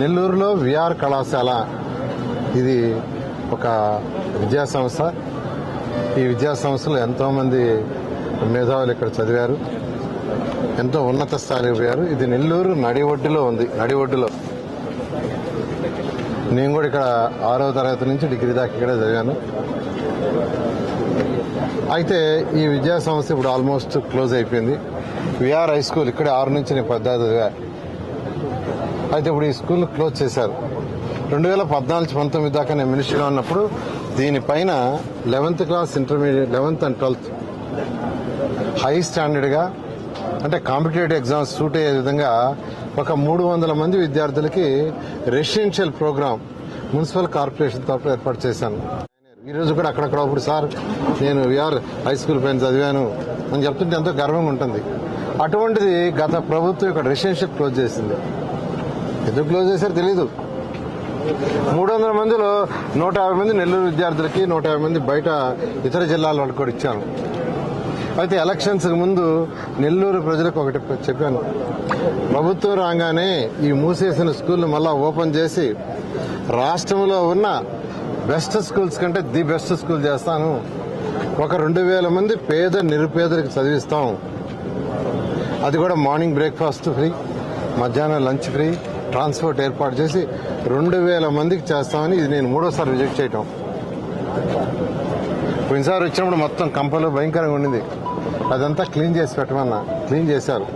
నెల్లూరులో విఆర్ కళాశాల. ఇది ఒక విద్యాసంస్థ. ఈ విద్యాసంస్థలో ఎంతోమంది మేధావులు ఇక్కడ చదివారు. ఎంతో ఉన్నత స్థాయికి పోయారు ఇది నెల్లూరు నడి ఒడ్డులో ఉంది. నడి ఒడ్డులో నేను కూడా ఇక్కడ ఆరో తరగతి నుంచి డిగ్రీ దాకా ఇక్కడే చదివాను. అయితే ఈ విద్యా సంస్థ ఇప్పుడు ఆల్మోస్ట్ క్లోజ్ అయిపోయింది. విఆర్ హై స్కూల్ ఇక్కడే ఆరు నుంచి నేను పెద్ద అయితే ఇప్పుడు ఈ స్కూల్ క్లోజ్ చేశారు. రెండు వేల పద్నాలుగు పంతొమ్మిది దాకా నేను మినిస్టర్గా ఉన్నప్పుడు దీనిపైన eleventh class intermediate eleventh and twelfth high స్టాండర్డ్గా అంటే కాంపిటేటివ్ ఎగ్జామ్స్ సూట్ అయ్యే విధంగా ఒక మూడు వందల మంది విద్యార్థులకి రెసిడెన్షియల్ ప్రోగ్రామ్ మున్సిపల్ కార్పొరేషన్ తరఫు ఏర్పాటు చేశాను. ఈరోజు కూడా అక్కడక్కడ ఇప్పుడు సార్ నేను విఆర్ హై స్కూల్ పైన చదివాను అని చెప్తుంటే ఎంతో గర్వంగా ఉంటుంది. అటువంటిది గత ప్రభుత్వం ఇక్కడ రిలేషన్షిప్ క్లోజ్ చేసింది. ఎందుకు క్లోజ్ చేశారో తెలీదు. మూడు వందల మందిలో నూట యాభై మంది నెల్లూరు విద్యార్థులకి నూట యాభై మంది బయట ఇతర జిల్లాల వాళ్ళకి కూడా ఇచ్చాను. అయితే ఎలక్షన్స్ ముందు నెల్లూరు ప్రజలకు ఒకటి చెప్పాను. ప్రభుత్వం రాగానే ఈ మూసేసిన స్కూల్ మళ్ళా ఓపెన్ చేసి రాష్ట్రంలో ఉన్న బెస్ట్ స్కూల్స్ కంటే ది బెస్ట్ స్కూల్ చేస్తాను. ఒక రెండు వేల మంది పేద నిరుపేదలకు చదివిస్తాం. అది కూడా మార్నింగ్ బ్రేక్ఫాస్ట్ ఫ్రీ మధ్యాహ్నం లంచ్ ఫ్రీ ట్రాన్స్పోర్ట్ ఏర్పాటు చేసి రెండు వేల మందికి చేస్తామని ఇది నేను మూడోసారి విజిట్ చేయటం. పోయినసారి వచ్చినప్పుడు మొత్తం కంపలు భయంకరంగా ఉండింది. అదంతా క్లీన్ చేసి పెట్టమన్నా. క్లీన్ చేశారు.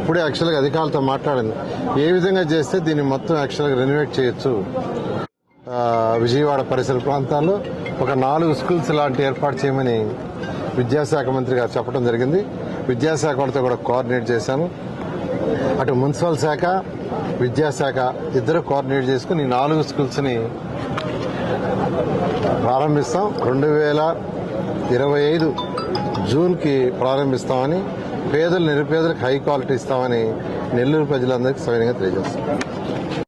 ఇప్పుడే యాక్చువల్గా అధికారులతో మాట్లాడింది. ఏ విధంగా చేస్తే దీన్ని మొత్తం యాక్చువల్గా రెనోవేట్ చేయొచ్చు? విజయవాడ పరిసర ప్రాంతాల్లో ఒక నాలుగు స్కూల్స్ లాంటి ఏర్పాటు చేయమని విద్యాశాఖ మంత్రి గారు చెప్పడం జరిగింది. విద్యాశాఖ వాళ్ళతో కూడా కోఆర్డినేట్ చేశాను. అటు మున్సిపల్ శాఖ విద్యాశాఖ ఇద్దరు కోఆర్డినేట్ చేసుకుని నాలుగు స్కూల్స్ని ప్రారంభిస్తాం. రెండు వేల ఇరవై ఐదు జూన్కి ప్రారంభిస్తామని పేదలు నిరుపేదలకు హై క్వాలిటీ ఇస్తామని నెల్లూరు ప్రజలందరికీ సవినయంగా తెలియజేస్తాం.